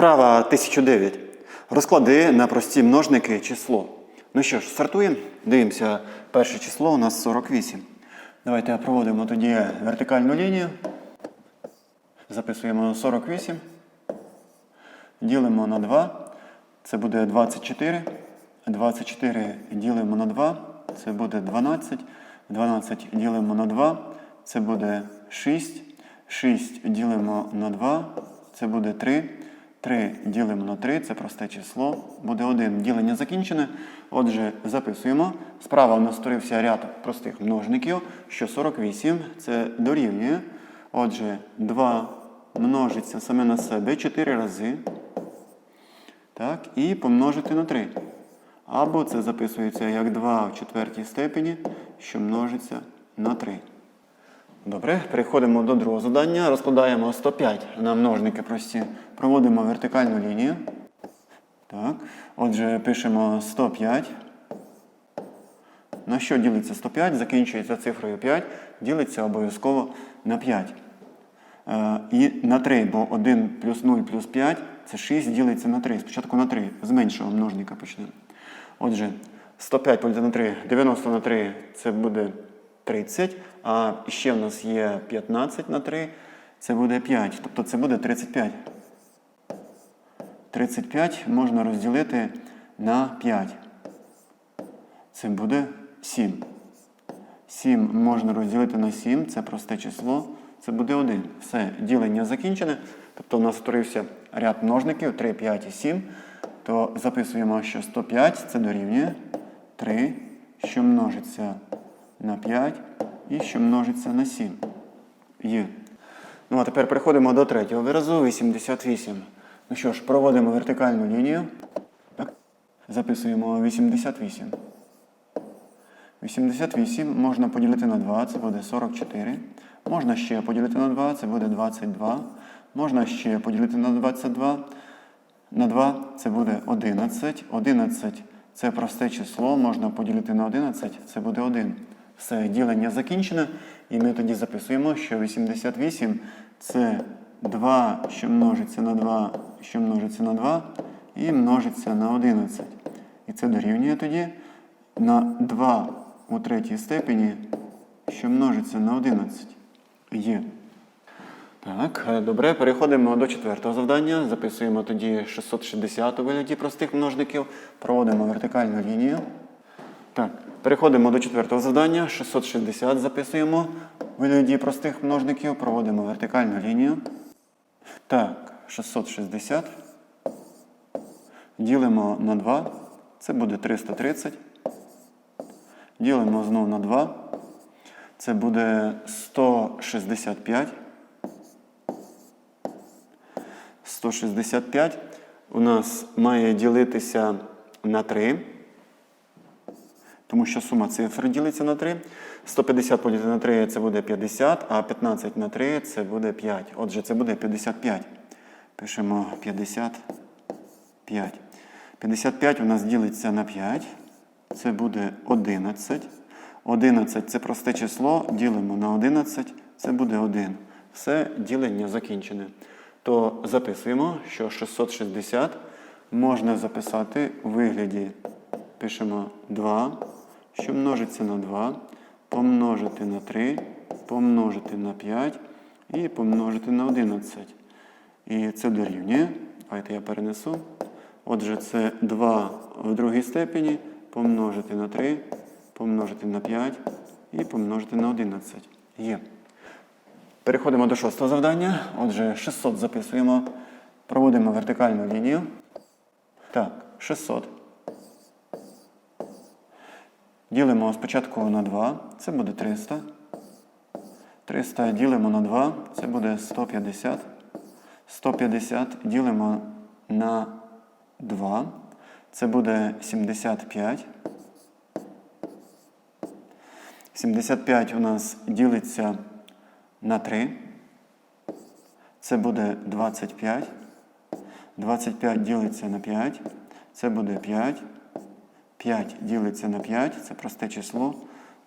Вправа 1009. Розклади на прості множники число. Ну що ж, стартуємо. Дивимося, перше число у нас 48. Давайте проводимо тоді вертикальну лінію. Записуємо 48. Ділимо на 2. Це буде 24. 24 ділимо на 2. Це буде 12. 12 ділимо на 2. Це буде 6. 6 ділимо на 2. Це буде 3. 3 ділимо на 3, це просте число. Буде 1. Ділення закінчене. Отже, записуємо. Справа у нас створився ряд простих множників, що 48 це дорівнює. Отже, 2 множиться саме на себе 4 рази. Так, і помножити на 3. Або це записується як 2 в четвертій степені, що множиться на 3. Добре, переходимо до другого завдання. Розкладаємо 105 на множники прості. Проводимо вертикальну лінію. Так. Отже, пишемо 105. На що ділиться 105? Закінчується цифрою 5, ділиться обов'язково на 5. Е, і на 3, бо 1 плюс 0 плюс 5 це 6 ділиться на 3. Спочатку на 3, з меншого множника почнемо. Отже, 105 поділити на 3, 90 на 3 це буде 30, а ще в нас є 15 на 3, це буде 5. Тобто це буде 35. 35 можна розділити на 5. Це буде 7. 7 можна розділити на 7, це просте число, це буде 1. Все, ділення закінчене. Тобто у нас створився ряд множників 3, 5 і 7. То записуємо, що 105 це дорівнює 3, що множиться на 5 і що множиться на 7. Є. Ну а тепер переходимо до третього виразу 88. Ну що ж, проводимо вертикальну лінію. Так. Записуємо 88. 88 можна поділити на 2, це буде 44. Можна ще поділити на 2, це буде 22. Можна ще поділити на 22. На 2 це буде 11. 11 це просте число, можна поділити на 11, це буде 1. Все, ділення закінчено. І ми тоді записуємо, що 88 це 2, що множиться на 2, що множиться на 2, і множиться на 11. І це дорівнює тоді на 2 у третій степені, що множиться на 11. Є. Так, добре, переходимо до четвертого завдання. Записуємо тоді 660 у вигляді простих множників. Проводимо вертикальну лінію. Так, переходимо до четвертого завдання. 660 записуємо у вигляді простих множників. Проводимо вертикальну лінію. Так, 660. Ділимо на 2. Це буде 330. Ділимо знову на 2. Це буде 165. 165 у нас має ділитися на 3, тому що сума цифр ділиться на 3. 150 поділити на 3 це буде 50, а 15 на 3 це буде 5. Отже, це буде 55. Пишемо 55. 55 у нас ділиться на 5. Це буде 11. 11 це просте число. Ділимо на 11, це буде 1. Все ділення закінчене. То записуємо, що 660 можна записати у вигляді. Пишемо 2, що множиться на 2, помножити на 3, помножити на 5 і помножити на 11. І це дорівнює. Давайте я перенесу. Отже, це 2 в другій степені помножити на 3, помножити на 5 і помножити на 11. Є. Переходимо до шостого завдання. Отже, 600 записуємо. Проводимо вертикальну лінію. Так, 600. Ділимо спочатку на 2, це буде 300. 300 ділимо на 2, це буде 150. 150 ділимо на 2, це буде 75. 75 у нас ділиться на 3. Це буде 25. 25 ділиться на 5. Це буде 5. 5 ділиться на 5. Це просте число.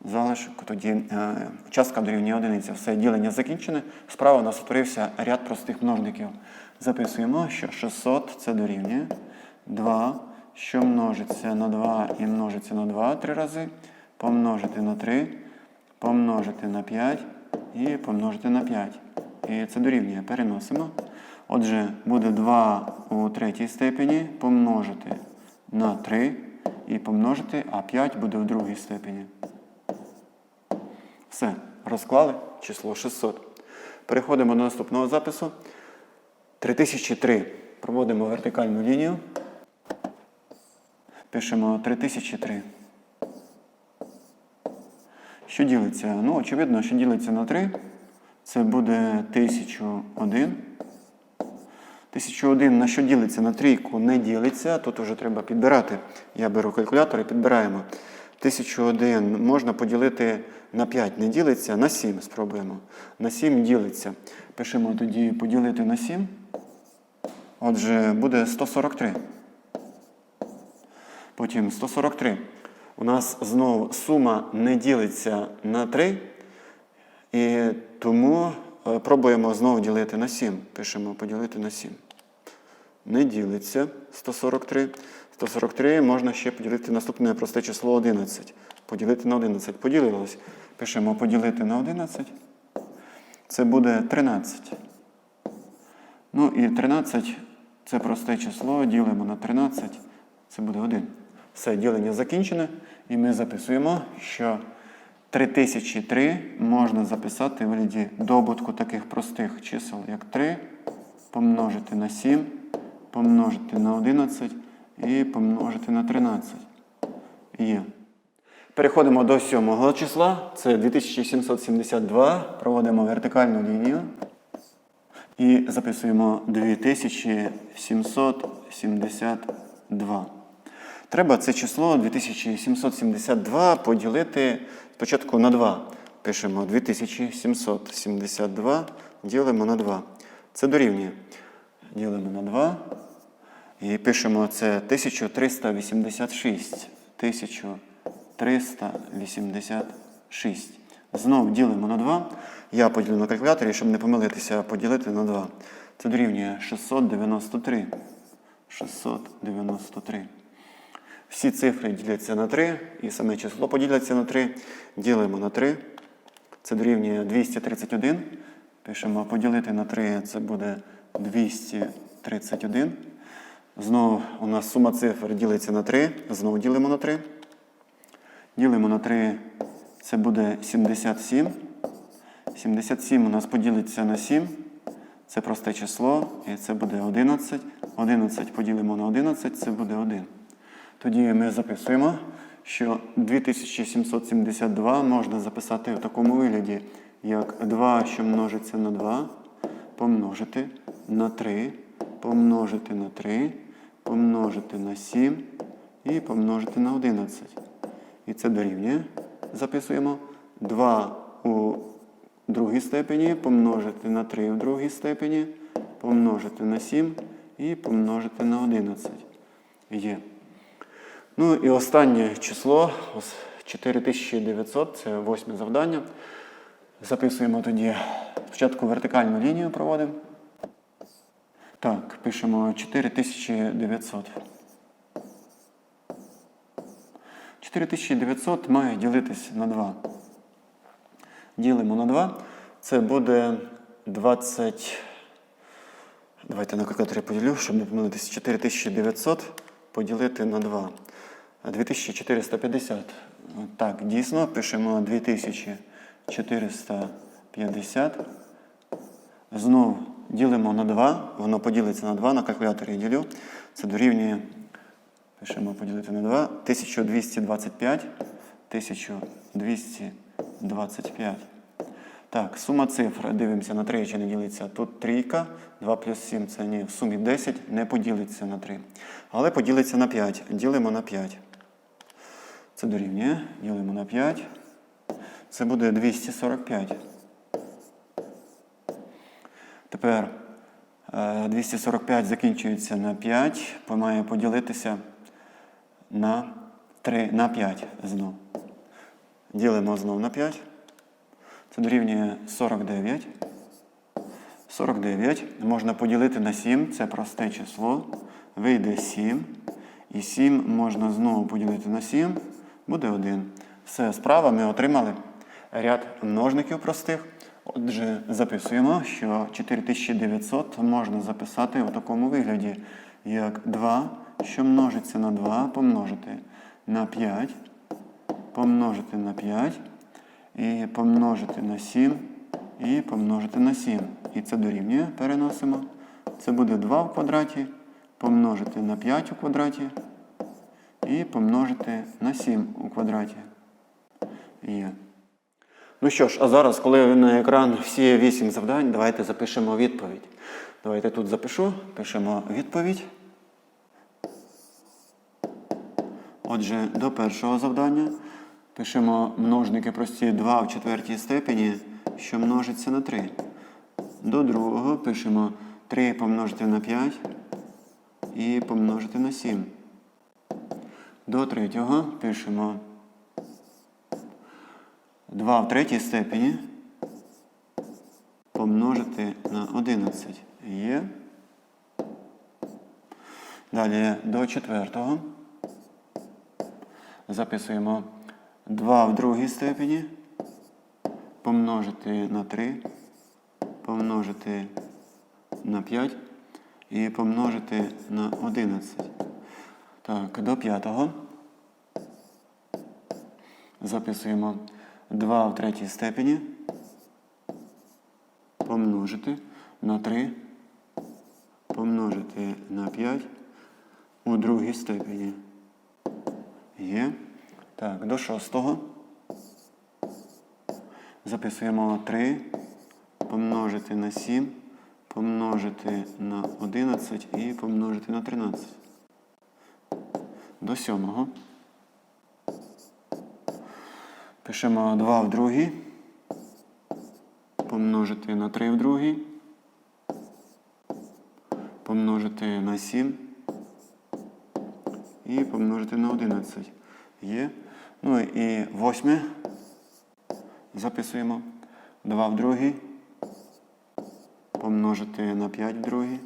Залишок тоді е, частка дорівнює одиниці. Все ділення закінчене. Справа у нас утворився ряд простих множників. Записуємо, що 600 це дорівнює 2, що множиться на 2 і множиться на 2 три рази, помножити на 3, помножити на 5 і помножити на 5. І це дорівнює. Переносимо. Отже, буде 2 у третій степені помножити на 3 і помножити, а 5 буде в другій степені. Все, розклали число 600. Переходимо до наступного запису. 3003. Проводимо вертикальну лінію. Пишемо 3003. Що ділиться? Ну, очевидно, що ділиться на 3. Це буде 1001. 1001 на що ділиться? На трійку не ділиться. Тут вже треба підбирати. Я беру калькулятор і підбираємо. 1001 можна поділити на 5, не ділиться, на 7 спробуємо. На 7 ділиться. Пишемо тоді поділити на 7. Отже, буде 143. Потім 143. У нас знову сума не ділиться на 3. І тому пробуємо знову ділити на 7. Пишемо поділити на 7. Не ділиться 143. 143 можна ще поділити наступне просте число 11. Поділити на 11. Поділилось. Пишемо поділити на 11. Це буде 13. Ну і 13 це просте число. Ділимо на 13. Це буде 1. Все, ділення закінчене. І ми записуємо, що 3003 можна записати в вигляді добутку таких простих чисел, як 3, помножити на 7, помножити на 11 і помножити на 13. Є. Переходимо до сьомого числа. Це 2772. Проводимо вертикальну лінію. І записуємо 2772. Треба це число 2772 поділити спочатку на 2. Пишемо 2772, ділимо на 2. Це дорівнює. Ділимо на 2. І пишемо це 1386. 1386. Знову ділимо на 2. Я поділю на калькуляторі, щоб не помилитися, поділити на 2. Це дорівнює 693. 693. Всі цифри діляться на 3, і саме число поділяться на 3. Ділимо на 3. Це дорівнює 231. Пишемо поділити на 3, це буде 231. Знову у нас сума цифр ділиться на 3. Знову ділимо на 3. Ділимо на 3, це буде 77. 77 у нас поділиться на 7. Це просте число, і це буде 11. 11 поділимо на 11, це буде 1. Тоді ми записуємо, що 2772 можна записати в такому вигляді, як 2, що множиться на 2, помножити на 3, помножити на 3, помножити на 7 і помножити на 11. І це дорівнює. Записуємо 2 у другій степені, помножити на 3 у другій степені, помножити на 7 і помножити на 11. Є. Ну і останнє число 4900, це восьме завдання. Записуємо тоді спочатку вертикальну лінію проводимо. Так, пишемо 4900. 4900 має ділитись на 2. Ділимо на 2. Це буде 20. Давайте на калькуляторі поділю, щоб не помилитися. 4900 поділити на 2. 2450. Так, дійсно, пишемо 2450. Знову ділимо на 2. Воно поділиться на 2 на калькуляторі ділю. Це дорівнює. Пишемо поділити на 2. 1225. 1225. Так, сума цифр. Дивимося на 3 чи не ділиться. Тут трійка. 2 плюс 7 це ні. В сумі 10 не поділиться на 3. Але поділиться на 5. Ділимо на 5. Це дорівнює. Ділимо на 5. Це буде 245. Тепер е, 245 закінчується на 5, має поділитися на 3, на 5 знов. Ділимо знов на 5. Це дорівнює 49. 49 можна поділити на 7, це просте число. Вийде 7. І 7 можна знову поділити на 7, буде 1. Все, справа ми отримали ряд множників простих. Отже, записуємо, що 4900 можна записати у такому вигляді, як 2, що множиться на 2, помножити на 5, помножити на 5, і помножити на 7, і помножити на 7. І це дорівнює, переносимо. Це буде 2 в квадраті, помножити на 5 у квадраті і помножити на 7 у квадраті. Є. Ну що ж, а зараз, коли на екран всі 8 завдань, давайте запишемо відповідь. Давайте тут запишу, пишемо відповідь. Отже, до першого завдання пишемо множники прості 2 в четвертій степені, що множиться на 3. До другого пишемо 3 помножити на 5 і помножити на 7. До третього пишемо 2 в третій степені помножити на 11. Є. Далі до четвертого записуємо 2 в другій степені помножити на 3, помножити на 5 і помножити на 11. Так, до п'ятого. Записуємо 2 в третій степені. Помножити на 3, помножити на 5 у другій степені. Є. Так, до шостого. Записуємо 3 помножити на 7, помножити на 11 і помножити на 13. До сьомого. Пишемо 2 в другій. Помножити на 3 в другій. Помножити на 7. І помножити на 11. Є. Ну і восьме. Записуємо 2 в другій. Помножити на 5 в другій.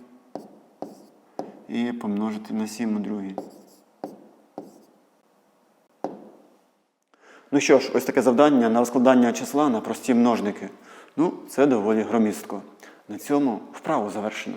І помножити на 7 у другій. Ну що ж, ось таке завдання на розкладання числа на прості множники. Ну, це доволі громістко. На цьому вправу завершено.